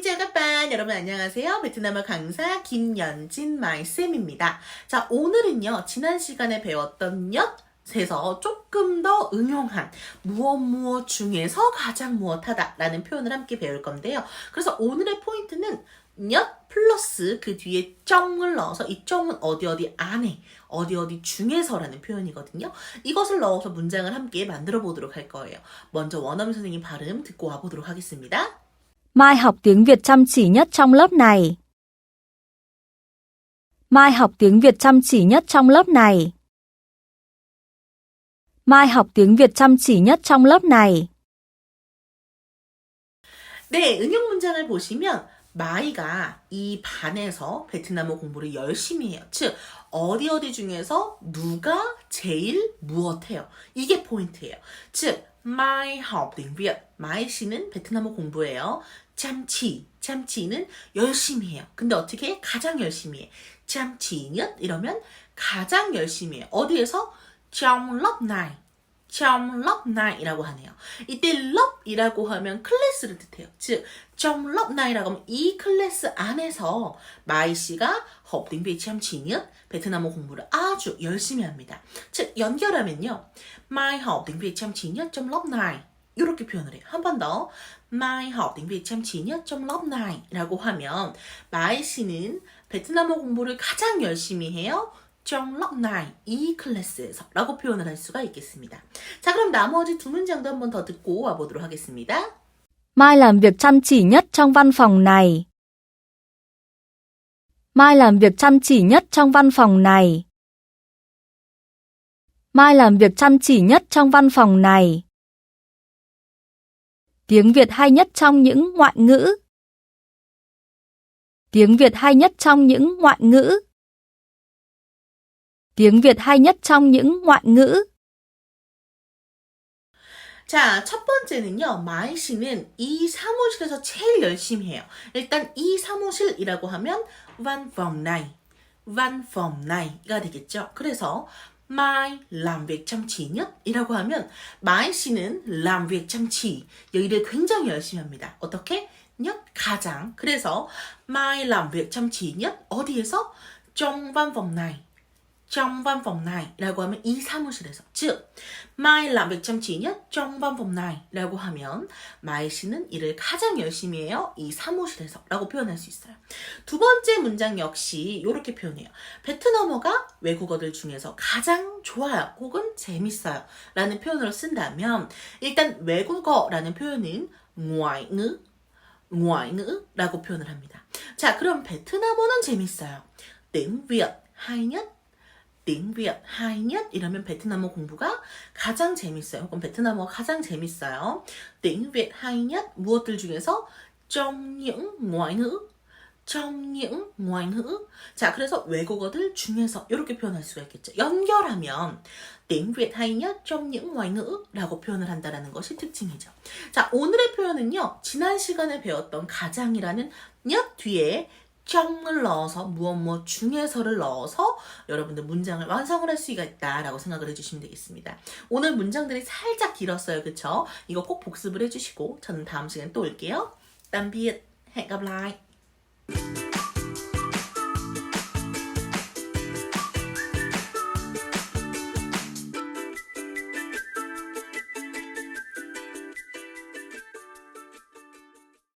신짜가반 여러분 안녕하세요. 베트남어 강사 김연진 마이쌤입니다. 자 오늘은요 지난 시간에 배웠던 엿에서 조금 더 응용한 무엇 무엇 중에서 가장 무엇하다라는 표현을 함께 배울 건데요. 그래서 오늘의 포인트는 엿 플러스 그 뒤에 정을 넣어서 이 정은 어디 어디 안에 어디 어디 중에서라는 표현이거든요. 이것을 넣어서 문장을 함께 만들어 보도록 할 거예요. 먼저 원어민 선생님 발음 듣고 와 보도록 하겠습니다. Mai học tiếng Việt chăm chỉ nhất trong lớp này. Mai học tiếng Việt chăm chỉ nhất trong lớp này. Mai học tiếng Việt chăm chỉ nhất trong lớp này. 네, 응용 문장을 보시면 마이가 이 반에서 베트남어 공부를 열심히 해요. 즉 어디 어디 중에서 누가 제일 무엇해요. 이게 포인트예요. 즉 마이 tiếng Việt 마이 씨는 베트남어 공부해요. 참치 참치는 열심히 해요. 근데 어떻게 해? 가장 열심히 해. 참치nhất 이러면 가장 열심히 해요. 어디에서 lớp này night이라고 하네요. 이때 lớp이라고 하면 클래스를 뜻해요. 즉, night이라고 하면 이 클래스 안에서 마이 씨가 chăm chỉ nhất 베트남어 공부를 아주 열심히 합니다. 즉, 연결하면요. 마이 nhất trong lớp này 이렇게 표현을 해요. 한 번 더. 마이 học tiếng Việt chăm chỉ nhất trong lớp này 라고 하면 마이 씨는 베트남어 공부를 가장 열심히 해요. trong lớp này 이 클래스에서 라고 표현을 할 수가 있겠습니다. 자, 그럼 나머지 두 문장도 한 번 더 듣고 와보도록 하겠습니다. Mai làm việc chăm chỉ nhất trong văn phòng này. Mai làm việc chăm chỉ nhất trong văn phòng này. Mai làm việc chăm chỉ nhất trong văn phòng này. Tiếng Việt hay nhất trong những ngoại ngữ. Tiếng Việt hay nhất trong những ngoại ngữ. Tiếng Việt hay nhất trong những ngoại ngữ. 자, 첫 번째는요, 마이 씨는 이 사무실에서 제일 열심히 해요. 일단 이 사무실이라고 하면 văn phòng này, văn phòng nay가 되겠죠. 그래서 마이 làm việc chăm chỉ nhất 이라고 하면 마이 씨는 chỉ 여기를 굉장히 열심히 합니다. 어떻게? nhất 가장. 그래서 마이 nhất 어디에서? phòng này. Trong văn phòng này 라고 하면 이 사무실에서 즉 마이 làm việc chăm chỉ nhất trong văn phòng này 라고 하면 마이 씨는 일을 가장 열심히 해요 이 사무실에서 라고 표현할 수 있어요. 두 번째 문장 역시 이렇게 표현해요 베트남어가 외국어들 중에서 가장 좋아요 혹은 재밌어요 라는 표현으로 쓴다면 일단 외국어라는 표현은 ngoại ngữ ngoại ngữ 라고 표현을 합니다. 자 그럼 베트남어는 재밌어요 tiếng Việt hay nhất hay nhất 이러면 베트남어 공부가 가장 재밌어요. 혹은 베트남어 가장 재밌어요. hay nhất 무엇들 중에서 những ngoại trong những 자 그래서 외국어들 중에서 이렇게 표현할 수가 있겠죠. 연결하면 tiếng Việt hay nhất trong những ngoại ngữ 라고 표현을 한다라는 것이 특징이죠. 자 오늘의 표현은요. 지난 시간에 배웠던 가장이라는 nhất 뒤에 정을 넣어서 무엇 무엇 중에서를 넣어서 여러분들 문장을 완성을 할 수가 있다라고 생각을 해주시면 되겠습니다. 오늘 문장들이 살짝 길었어요. 그쵸? 이거 꼭 복습을 해주시고 저는 다음 시간에 또 올게요. 땀비엣 lại